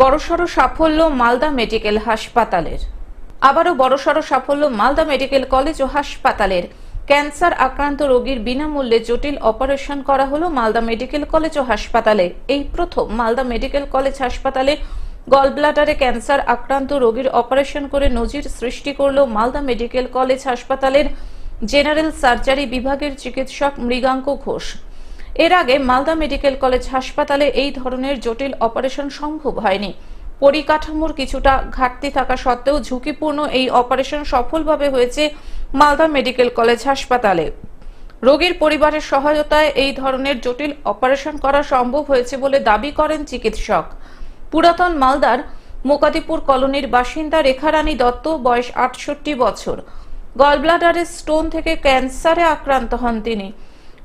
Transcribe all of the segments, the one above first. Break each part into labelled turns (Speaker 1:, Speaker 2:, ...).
Speaker 1: বড়সড় সাফল্য মালদা মেডিকেল হাসপাতালের। আবারও বড়সড় সাফল্য মালদা মেডিকেল কলেজ ও হাসপাতালের ক্যান্সার আক্রান্ত রোগীর বিনামূল্যে জটিল অপারেশন করা হলো মালদা মেডিকেল কলেজ ও হাসপাতালে। এই প্রথম মালদা মেডিকেল কলেজ হাসপাতালে গলব্লাডারে ক্যান্সার আক্রান্ত রোগীর অপারেশন করে নজির সৃষ্টি করল মালদা মেডিকেল কলেজ হাসপাতালের জেনারেল সার্জারি বিভাগের চিকিৎসক মৃগাঙ্ক ঘোষ। এর আগে মালদা মেডিকেল কলেজ হাসপাতালে এই ধরনের জটিল অপারেশন সম্ভব হয়নি। পরিকাঠামোর কিছুটা ঘাটতি থাকা সত্ত্বেও ঝুঁকিপূর্ণ এই অপারেশন সফলভাবে হয়েছে মালদা মেডিকেল কলেজ হাসপাতালে। রোগীর পরিবারের সহায়তায় এই ধরনের জটিল অপারেশন করা সম্ভব হয়েছে বলে দাবি করেন চিকিৎসক। পুরাতন মালদার মোকাদিপুর কলোনির বাসিন্দা রেখারানী দত্ত, বয়স আটষট্টি বছর। গলব্লাডারের স্টোন থেকে ক্যান্সারে আক্রান্ত হন তিনি।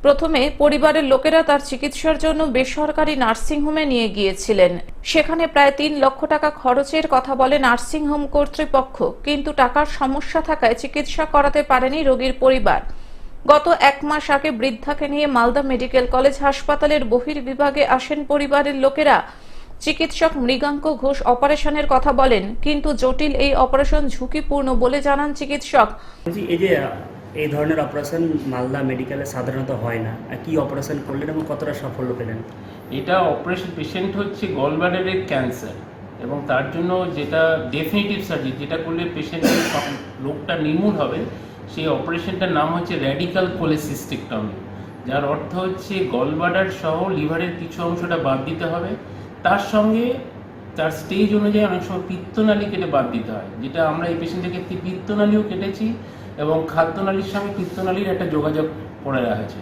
Speaker 1: প্রথমে পরিবারের লোকেরা তার চিকিৎসার জন্য বেসরকারি নার্সিংহোমে নিয়ে গিয়েছিলেন। সেখানে প্রায় তিন লক্ষ টাকা খরচের কথা বলে নার্সিংহোম কর্তৃপক্ষ, কিন্তু টাকার সমস্যা থাকায় চিকিৎসা করাতে পারেনি রোগীর পরিবার। গত এক মাস আগে বৃদ্ধাকে নিয়ে মালদা মেডিকেল কলেজ হাসপাতালের বহির্বিভাগে আসেন পরিবারের লোকেরা। চিকিৎসক মৃগাঙ্ক ঘোষ অপারেশনের কথা বলেন, কিন্তু জটিল এই অপারেশন ঝুঁকিপূর্ণ বলে জানান চিকিৎসক।
Speaker 2: এই ধরনের অপারেশন মালদা মেডিকেলে সাধারণত হয় না। কি অপারেশন করলেন এবং কতটা সাফল্য পেলেন?
Speaker 3: এটা অপারেশন পেশেন্ট হচ্ছে গলব্লাডারের ক্যান্সার এবং তার জন্য যেটা ডেফিনেটিভ সার্জারি যেটা করলে পেশেন্টের রোগটা নির্মূল হবে, সেই অপারেশনটার নাম হচ্ছে র্যাডিক্যাল কোলেসিস্টেকটমি যার অর্থ হচ্ছে গলব্লাডার সহ লিভারের কিছু অংশটা বাদ দিতে হবে। তার সঙ্গে তার স্টেজ অনুযায়ী অনেক সময় পিত্তনালী কেটে বাদ দিতে হয়। যেটা আমরা এই পেশেন্টের ক্ষেত্রে পিত্তনালীও কেটেছি। এবং খাদ্যনালীর সঙ্গে পিত্তনালীর একটা যোগাযোগ করে রাখা হয়েছে।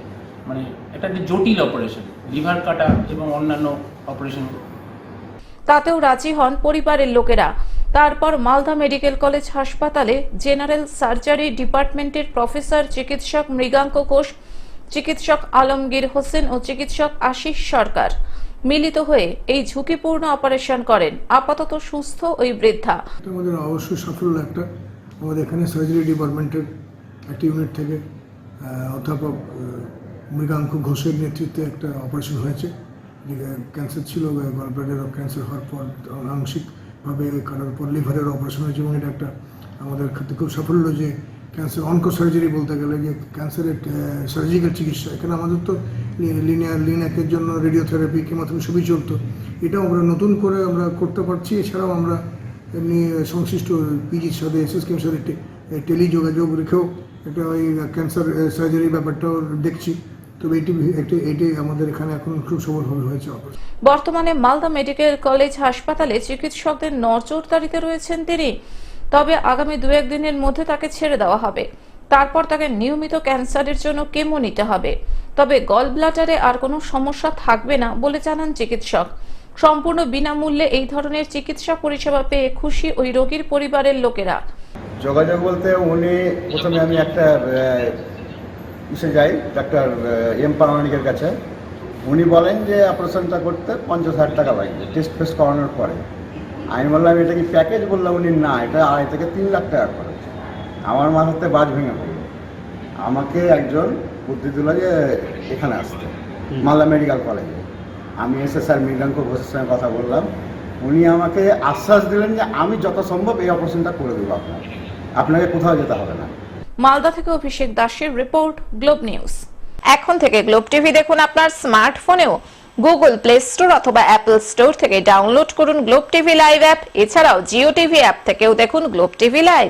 Speaker 3: মানে এটা একটা জটিল অপারেশন লিভার কাটা এবং অন্যান্য অপারেশন
Speaker 1: তাতেও রাজি হন পরিবারের লোকেরা। তারপর মালদা মেডিকেল কলেজ হাসপাতালে জেনারেল সার্জারি ডিপার্টমেন্টের প্রফেসর চিকিৎসক মৃগাঙ্ক কোষ চিকিৎসক আলমগীর হোসেন ও চিকিৎসক আশিস সরকার মিলিত হয়ে এই ঝুঁকিপূর্ণ অপারেশন করেন। আপাতত সুস্থ ওই বৃদ্ধা।
Speaker 4: আমাদের অবশ্যই সাফল্য একটা। আমাদের এখানে সার্জারি ডিপার্টমেন্টের একটা ইউনিট থেকে অধ্যাপক মৃগাঙ্ক ঘোষের নেতৃত্বে একটা অপারেশন হয়েছে। ক্যান্সার ছিল গলব্লাডার ক্যান্সার হওয়ার পর আংশিকভাবে কাটার পর লিভারের অপারেশন হয়েছে এবং এটা একটা আমাদের ক্ষেত্রে খুব সাফল্য যে ক্যান্সার অনকো সার্জারি বলতে গেলে যে ক্যান্সারের সার্জিক্যাল চিকিৎসা। এখানে আমাদের তো লিনিয়ার লিনাকের জন্য রেডিওথেরাপি কেমোথেরাপি সবই চলতো। এটাও আমরা নতুন করে আমরা করতে পারছি। এছাড়াও আমরা এমনি সংশ্লিষ্ট পিজির সাথে এস এস কেম সাথে টেলি রেখেও এটা ওই ক্যান্সার সার্জারির ব্যাপারটাও দেখছি। তবে এটি একটি, এটি আমাদের এখানে এখন খুব সফলভাবে হয়েছে
Speaker 1: বর্তমানে মালদা মেডিকেল কলেজ হাসপাতালে চিকিৎসকদের নজরদারিতে রয়েছেন তিনি। তবে আগামী দু একদিনের মধ্যে তাকে ছেড়ে দেওয়া হবে। তারপর তাকে নিয়মিত ক্যান্সারের জন্য কেমো নিতে হবে। তবে গল ব্লাটারে আর কোনো সমস্যা থাকবে না বলে জানান চিকিৎসক। সম্পূর্ণ বিনামূল্যে এই ধরনের চিকিৎসা পরিষেবা পেয়ে খুশি ওই রোগীর পরিবারের লোকেরা।
Speaker 5: যোগাযোগ বলতে উনি প্রথমে আমি একটা ইসে যাই, ডাক্তার এম পারমানিকের কাছে। উনি বলেন যে অপারেশনটা করতে পঞ্চাশ হাজার টাকা লাগবে, টেস্ট ফেস্ট করানোর পরে। আমি বললাম, এটা কি প্যাকেজ? বললাম উনি, না, এটা আড়াই থেকে তিন লাখ টাকা খরচ আমার মাথাতে বাজ ভেঙে পড়ল। আমাকে একজন বুদ্ধি দিল যে এখানে আসতে, মালদা মেডিকেল কলেজে। আমি এসে স্যার মৃগাঙ্ক ঘোষের সঙ্গে কথা বললাম। উনি আমাকে আশ্বাস দিলেন যে আমি যত সম্ভব এই অপারেশনটা করে দেবো আপনার আপনাকে কোথাও যেতে হবে না।
Speaker 1: মালদা থেকে অভিষেক দাসের রিপোর্ট, গ্লোব নিউজ। এখন থেকে গ্লোব টিভি দেখুন আপনার স্মার্টফোনেও। গুগল প্লে স্টোর অথবা অ্যাপল স্টোর থেকে ডাউনলোড করুন গ্লোব টিভি লাইভ অ্যাপ। এছাড়াও জিও টিভি অ্যাপ থেকেও দেখুন গ্লোব টিভি লাইভ।